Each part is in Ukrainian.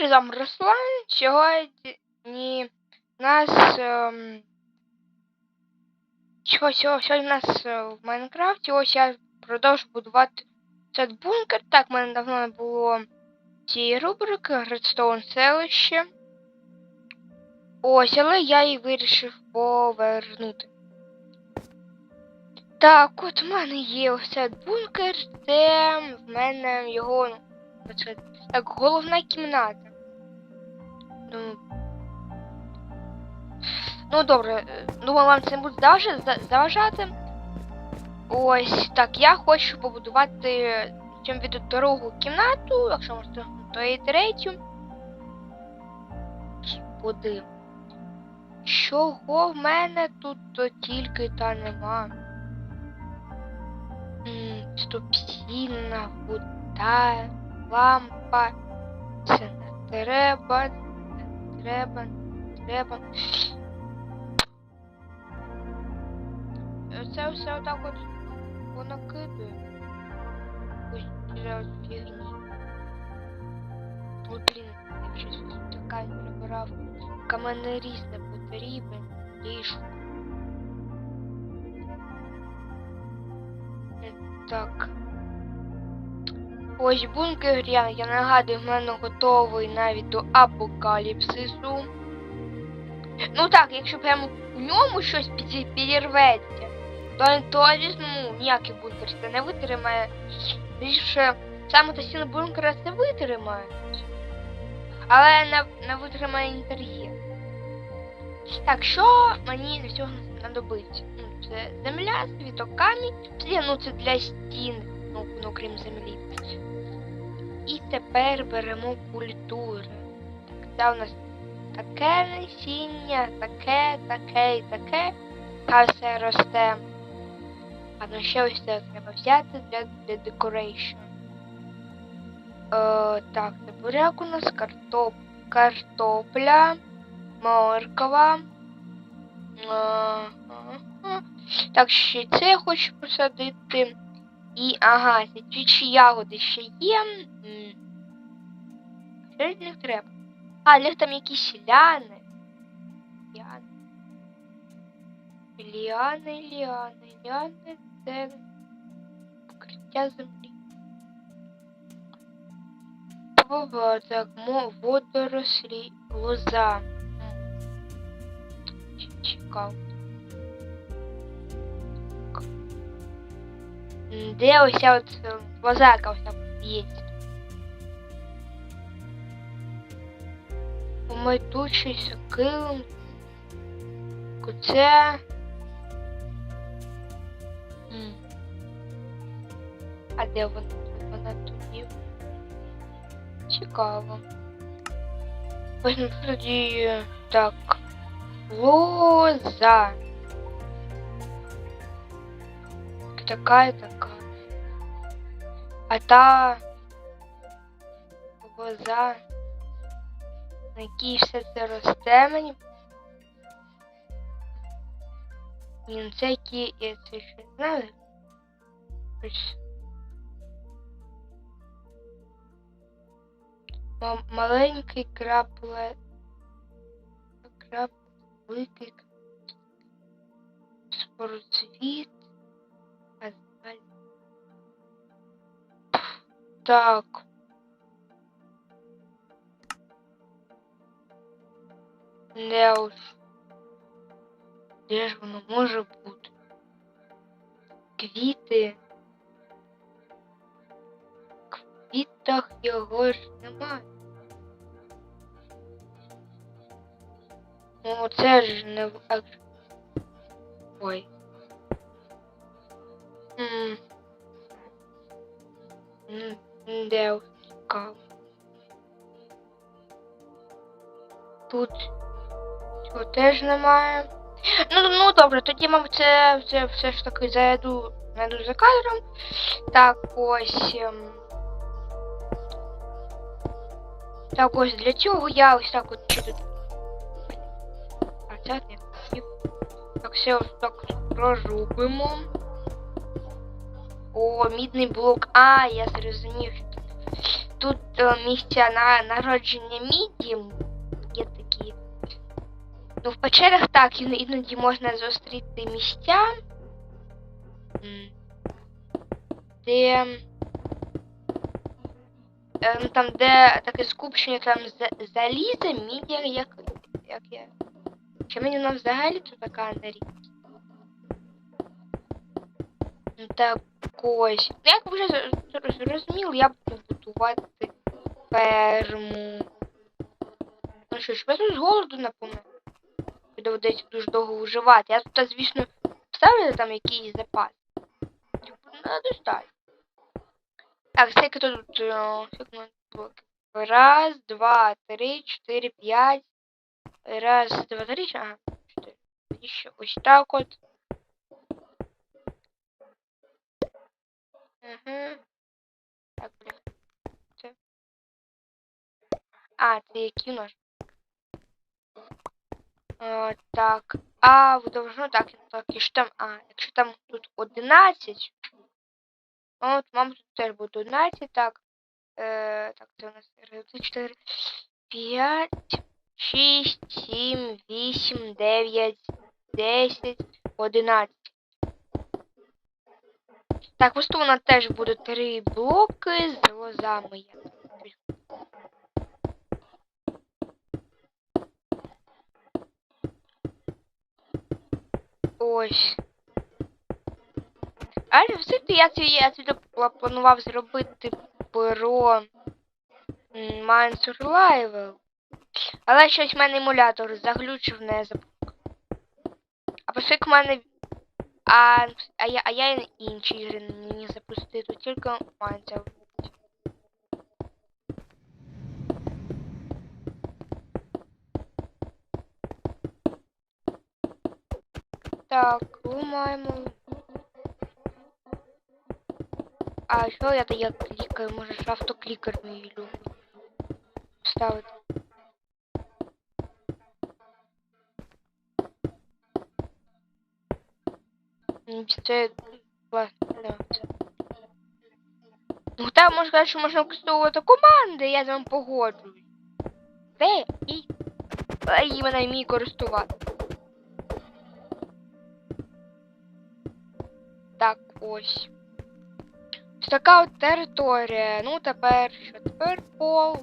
Привіт, Руслан. Сьогодні нас. Ем... Сьогодні, у нас е, в Майнкрафті. Ось я продовжу будувати цей бункер. Так, в мене давно не було цієї рубрики Redstone селище. Ось, але я її вирішив повернути. Так, от в мене є ось бункер, це в мене його. ну, оце, Так, головна кімната. Ну. Ну добре, думаю, вам це буде заважати. Ось так, я хочу побудувати в цьому відео другу кімнату, якщо можете, то і третю. Господи. Чого в мене тут тільки та нема? М, Ступсінна, вода, лампа. Це не треба, треба, треба. Це все отак от понакидує. Ось ця от фігні. Ой, блін, я щось така прибирав. Каменеріз не потрібен. Ліжко. Е, Так. Ось бункер, я, я нагадую, в мене готовий навіть до апокаліпсису. Ну так, якщо прямо в ньому щось піді- підірветься, то, то звісно, ніякий бункер це не витримає. Більше саме та стіна бункера це витримає. Але не, не витримає інтер'єр. Так, що мені для цього знадобиться? Ну, це земля, світок, камінь, ну це для стін, ну, ну крім землі. І тепер беремо культури. Так, це у нас таке насіння, таке, таке і таке. А все росте. А ну ще ось це треба взяти для, для декорейшн. Е, так, це буряк у нас картоп, картопля, морква. Е. Так, ще це я хочу посадити. І ага, ці ягоди ще є. М. Що від них треба? А, в них там якісь ляни. Ляни. Ліани, ліани, ліани це покриття землі. Ова, так, мо, водорослі, лоза. М. Ч- Цікаво. М, Де ось ця от е, лозака ось так б'ється? Помайтучий килим. Це. М. А де вона? Вона тоді? Цікаво. Ну, тоді так. Лоза. Така і така. А та лоза, на якій все це росте мені. Ну це які я це ще знаю. Ось. Маленький крапле. Крап... Великий далі. Так. Не уж. Де ж воно може бути? Квіти. В квітах його ж немає. Ну це ж не в Ой. М, Де цікаво. Тут цього теж немає. Ну, ну добре, тоді, мабуть, це, це все ж таки зайду, зайду за кадром. Так, ось. ем, Так, ось для цього я ось так от чуть. А це не. Так, все ось так прорубимо. О, мідний блок. А, я зрозумів. тут е, місця на народження міді. Ну, в печерах так, іно- іноді можна зустріти місця. Де. е, ну, Там, де таке скупчення там за- заліза, мідя, як, як я. Чи мені вона взагалі тут така? Ну так ось. Як ви вже зрозуміли, я буду будувати ферму. Ну що ж, ви тут з голоду напомню. Доведеться дуже довго виживати. Я тут, звісно, ставлю там якийсь запас. Типу, на достатньо. Так, скільки тут е? Раз, два, три, чотири, п'ять. Раз, два, три, ага, чотири. І ще ось так от. Угу. Так, бля. Це. А, це які у нас? Е, так. А, в так, так, і що там, а, якщо там тут 11, от, мабуть, тут теж буде 11, так. Е, так, це у нас 3, 4, 5, 6, 7, 8, 9, 10, 11. Так, ось тут у нас теж буде три блоки з лозами. Я Ось. Але все я це я пла- планував зробити про м, Mine Survival. Але щось в мене емулятор заглючив не запуск. А поскільки в мене. А, а я, а я інші ігри не тут тільки Mine це. Так, ламаємо. А що я то як клікаю? Може ж автоклікер мій люблю. Ставити. Це. Ну там можна сказати, що можна використовувати команди, я з вами погоджуюсь. Де і. І вона вміє користувати. ось. Ось така от територія. Ну тепер що? Тепер пол.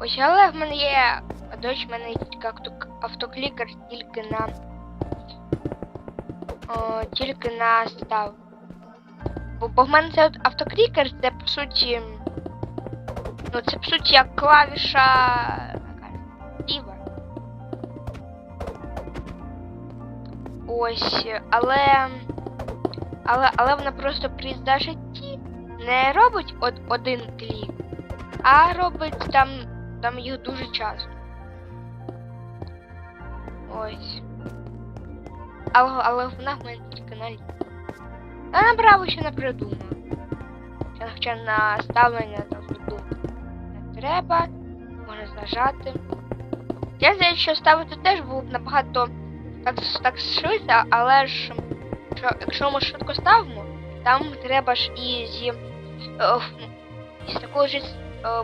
Ось, але в мене є. До речі, в мене є тільки авто- автоклікер тільки на. О, тільки на став. Бо, бо в мене це от автоклікер, це по суті. Ну, це по суті як клавіша. Ліва. Ось, але. Але, але вона просто при зажитті не робить од, один клік, а робить там, там їх дуже часто. Ось. Але, але вона в мене тільки на лівій. Та направо ще не придумав. Хоча на ставлення там придумати не треба. Можна зажати. Я знаю, що ставити теж було б набагато так, так швидко, але ж що, якщо ми швидко ставимо, там треба ж і зі, е, ф- із такою ж е,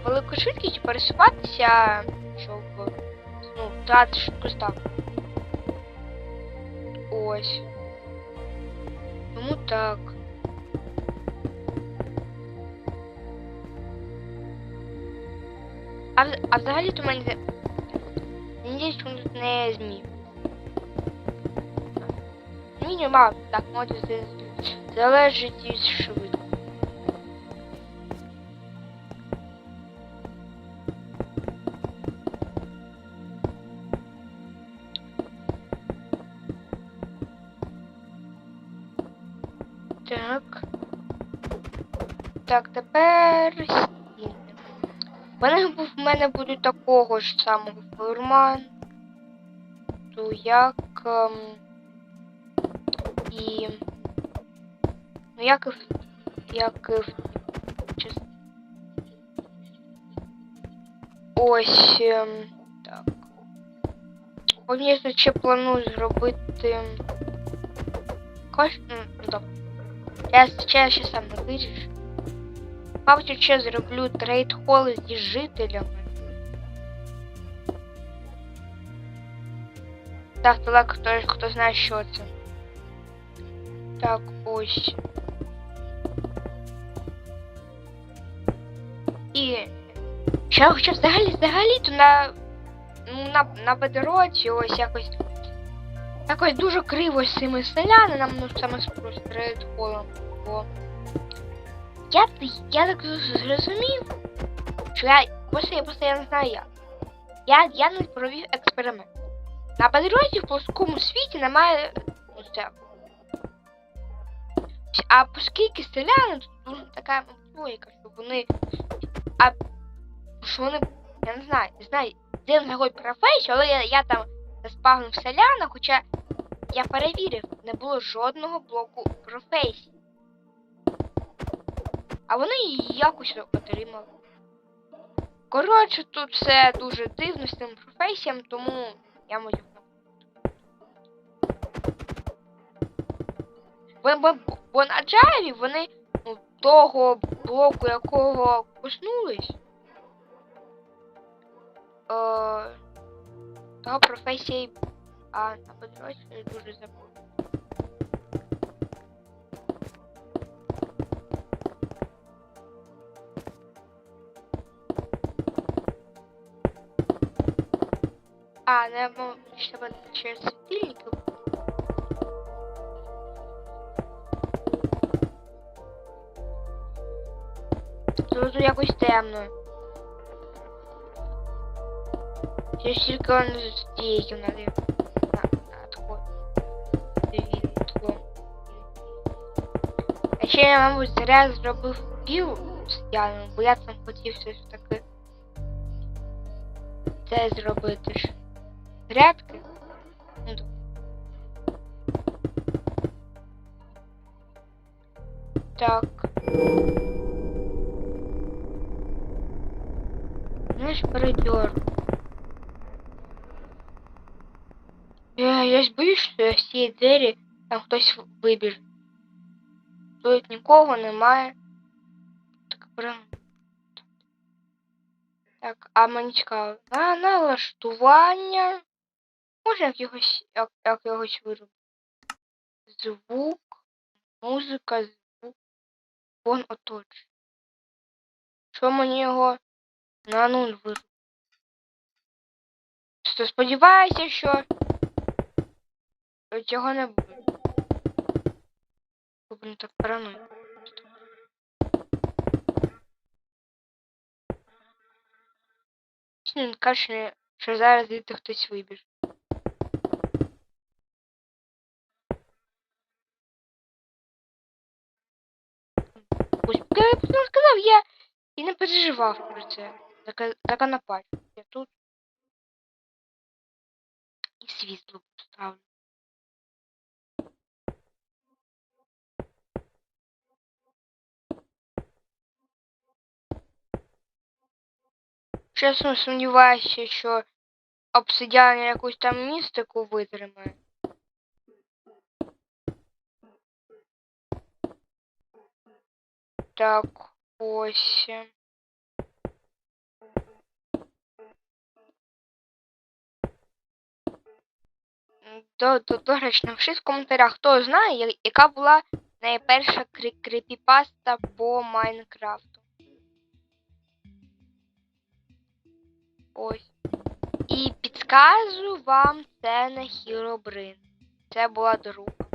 великою швидкістю пересуватися, щоб ну, втратити швидко ставку. Ось. Тому так. А, а взагалі то мене... зда- він тут не змів. Змінює так, може залежить від швидко. Так, тепер стіни. Вони бу- в мене будуть такого ж самого формату, як ем, і. Ну, як і в. Як і в. Ось. ем, так. Я ще планую зробити. Кош... Ну, добре. Я ще, ще сам не вирішу. Мабуть, ще зроблю трейд холи зі жителями. Так, так, хто, хто знає, що це. Так, ось. І ще, ще взагалі, взагалі то на, ну, на, на бедроці ось якось якось дуже криво з цими селянами, ну саме з холом. Бо я, я так зрозумів, що я просто, я просто я не знаю як. Я, я не провів експеримент. На бедроці в плоскому світі немає ну, це. А оскільки селяни тут дуже така логіка, що вони. А що вони. Я не знаю, не знаю, де вони знаходять професію, але я, я там заспавнив селяна, хоча я перевірив, не було жодного блоку професій. А вони її якось отримали. Коротше, тут все дуже дивно з цим професіям, тому я можу. Бо, на Джаві вони ну, того блоку, якого коснулись, е, того професії, а на Бедросі дуже забув. А, не ну, буде через світильники. Тут якось темно. Я ж тільки он стійків надив. На, на А ще я, мабуть, зря зробив пів стяну, бо я там хотів ж таки це зробити ж. Грядки. Ну, добре. Так. Знаешь, пройдер. Я, я ж боюсь, що з цієї двері там хтось вибіже. Тут нікого немає. Так прям. Так, а мені цікаво. На налаштування. Можна якогось, як, як якось виробити. Звук, музика, звук. Вон оточує. Що мені його на нуль виробити? Просто сподіваюся, що цього не буде. Блін, так паранойя. Він каже, що зараз звідти хтось вибіж. Ось, я сказав, я і не переживав про це. Така, така напасть. Я тут. І світло поставлю. Чесно сумніваюся, що обсидіан якусь там містику витримає. Так, ось. До, до, до речі, напишіть в коментарях, хто знає, яка була найперша крі- кріпіпаста по Майнкрафту. Ось. І підказую вам це не Хіробрин. Це була друга.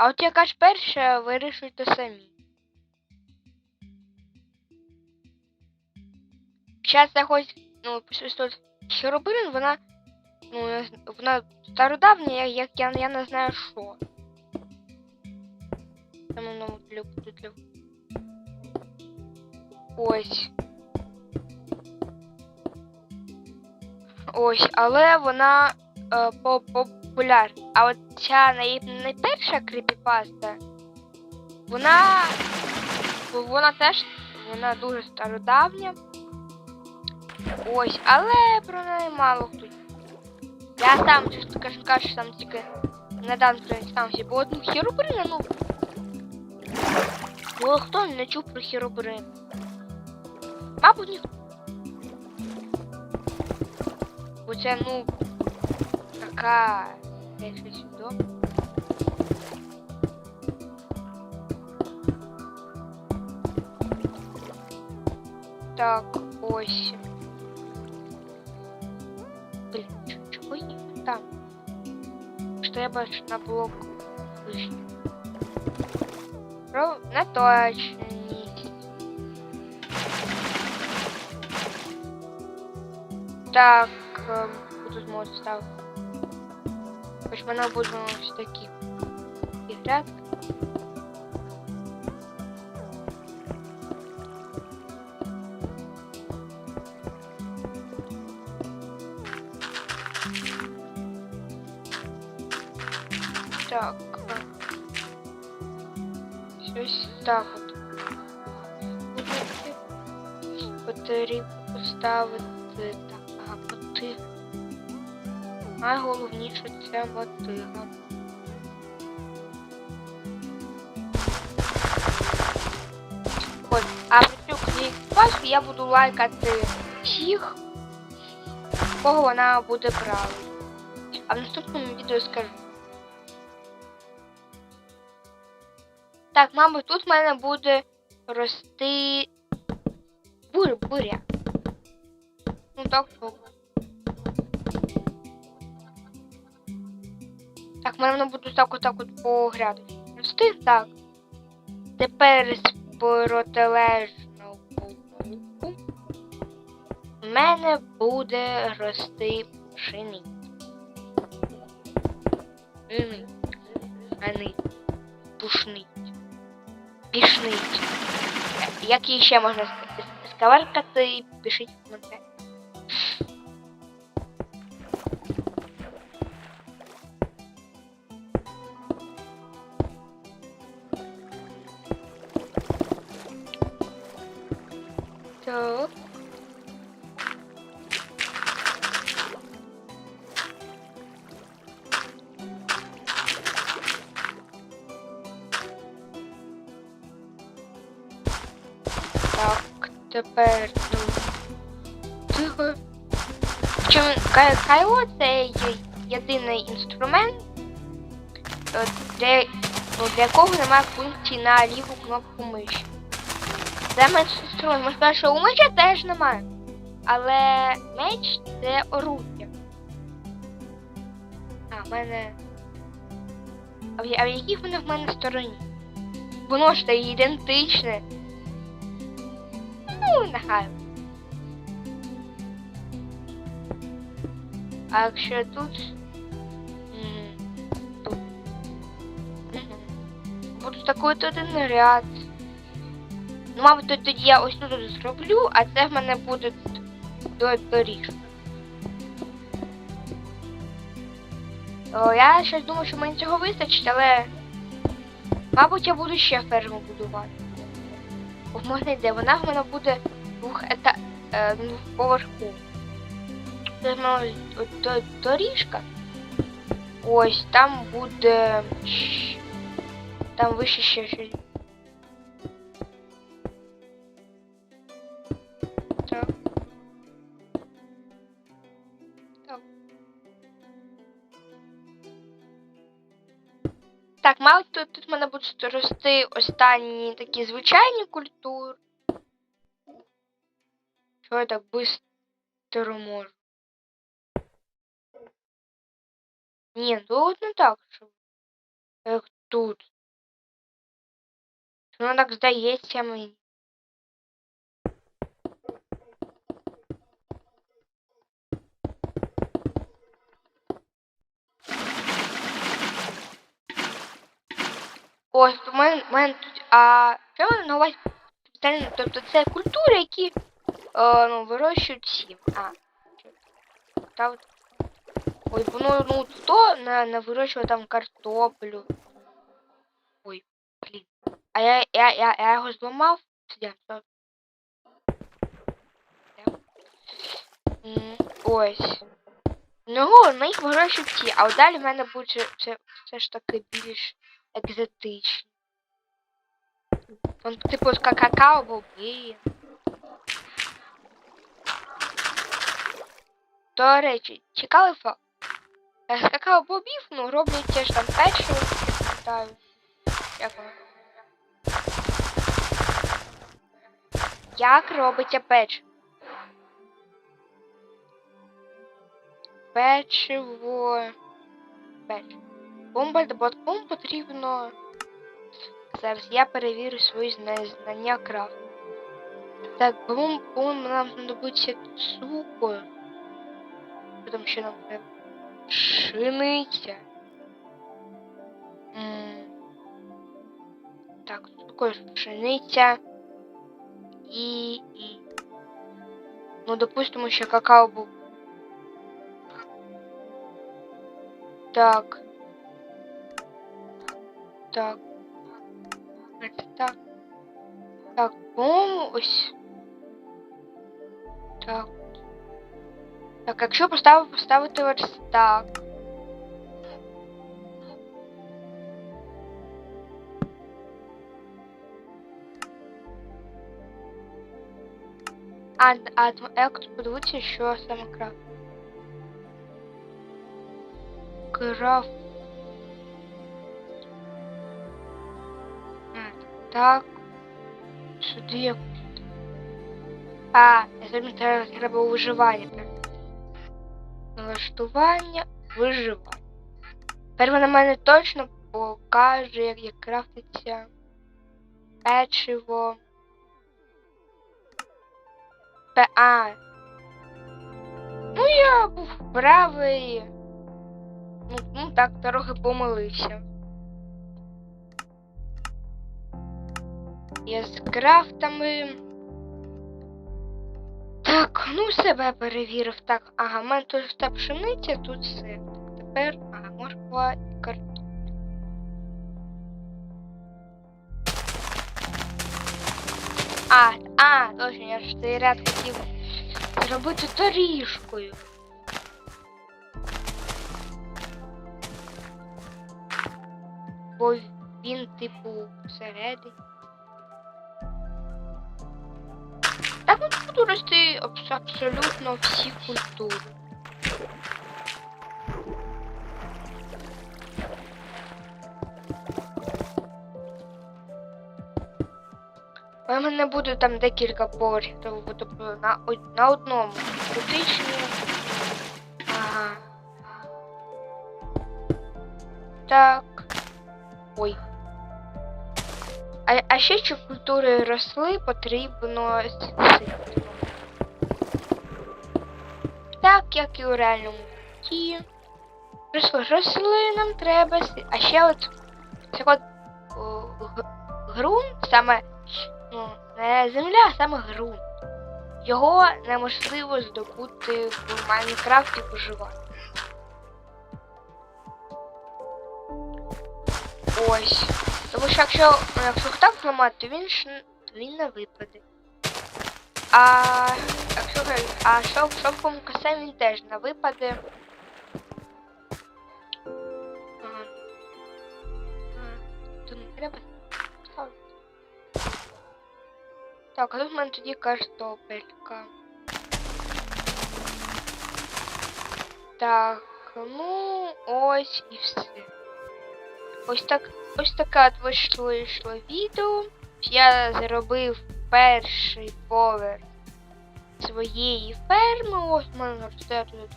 А от яка ж перша, вирішуйте самі. Зараз я хоч, ну, тут Хіробрин, вона, ну, вона стародавня, як, я, я не знаю що. Там воно для, для... Ось. Ось, але вона е, по популярна. А от ця най, найперша кріпіпаста, вона. Вона теж. вона дуже стародавня. Ось, але про неї мало хто. Я сам, кажу, кажу, сам тільки недавно стався, бо одну хіробрину, ну. Ну, хто не чув про хіробрин? Мабуть, ніхто. Бо це, ну, така. Як щось відомо. Так, ось. Блін, чо- чого їх там? Що треба ж на блок вишні. Про неточність. Так, ем, тут можу ставити. Хоч мене будемо ось такі. Грядки. Так. а. Щось так от. Потрібно поставити так, ага, мотив. Найголовніше це мотига. От, а при цю клікбаску я буду лайкати всіх, кого вона буде брала. А в наступному відео скажу. Так, мабуть, тут в мене буде рости бур буря. Ну так, так. В мене буде так отак от по грядочці. Рости, так. Тепер з протилежного боку в мене буде рости пшениця. Пшениця. Пшениця. Пушниця. Пішниця. Як її ще можна с- с- скаваркати, пишіть в коментарі. Тепер ну. Чим Кай- Кайло це єдиний інструмент, е, де, ну, для якого немає функції на ліву кнопку миші. Це меч інструмент. Можна що у меча теж немає. Але меч це орудя. А, в мене. А в, а в якій вони в мене стороні? Воно ж це ідентичне. Нехай. А якщо тут. Тут. Буду такий от один ряд. Ну, мабуть, тоді я ось тут зроблю, а це в мене буде до доріжка. О, я щось думаю, що мені цього вистачить, але. Мабуть, я буду ще ферму будувати. В йде, вона в мене буде двох ета... е, поверху. Це доріжка. Ось там буде. Там вище ще щось. Так, мало тут, тут в мене будуть рости останні такі звичайні культури. Чого я так быстро можу? Ні, тут не так, що як тут. Воно так здається мені. Ось у мене, тут. А треба нагувати спеціально. Тобто це культури, які е, ну, вирощують всі. А. Та от. Ой, воно ну то на, на вирощував там картоплю. Ой, блін. А я, я, я, я його зламав. сидя. я. Ось. Ну, на їх вирощують всі, а далі в мене буде все, все ж таки більше екзотичні. Там, типу, ка- какао боби. До речі, цікавий факт. З какао бобів, ну, роблять теж там печиво, я пам'ятаю. Як воно? Як робиться печиво? Печиво. Печиво. Бомбардботком потрібно. Зараз я перевірю свої знання крафту. Так, бом, бом нам знадобиться цукор. Потім ще нам треба пшениця. Так, цукор, пшениця. І, і. Ну, допустимо, що какао був. Так. Так. Значить, так. Так, по-моєму, ось. Так. Так, якщо поставити, поставити ось так. А, а як тут подивитися, що саме крафт? Крафт. Так. Сюди якось. А, я забув, треба, виживання. Налаштування, виживання. Тепер вона мене точно покаже, як, як крафтиться печиво. Пе, а. Ну я був правий. Ну, ну так, трохи помилився. Я з крафтами. Так, ну себе перевірив. Так, ага, в мене тут та пшениця, тут все. Так, тепер, ага, морква і картопля. А, а, точно, я ж цей ряд хотів зробити доріжкою. Бо він, типу, всередині. Так от буду рости абсолютно всі культури. У мене буде там декілька поверхів, тобто тобто на, на одному критичні. Ага. Так. Ой. А, а ще щоб культури росли, потрібно. Так, як і у реальному житті. Росли, росли, нам треба А ще от це от ґрунт, саме ну, не земля, а саме ґрунт. Його неможливо здобути в Майнкрафті виживати. Ось. Тому що якщо, ну, якщо хтап зламати, то він ж він не випаде. А якщо а шов, шовком косем він теж не випаде. Тут не треба. Так, а тут в мене тоді картопелька. Так, ну ось і все. Ось так, ось таке от вийшло, вийшло відео. Я зробив перший поверх своєї ферми. Ось мене росте тут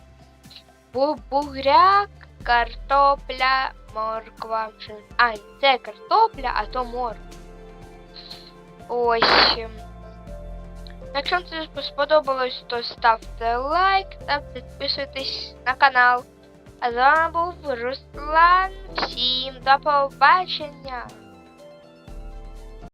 бу- бугряк, картопля, морква. А, це картопля, а то морква. Ось. Якщо вам це сподобалось, то ставте лайк та підписуйтесь на канал. А з вами був Руслан. Всім до побачення!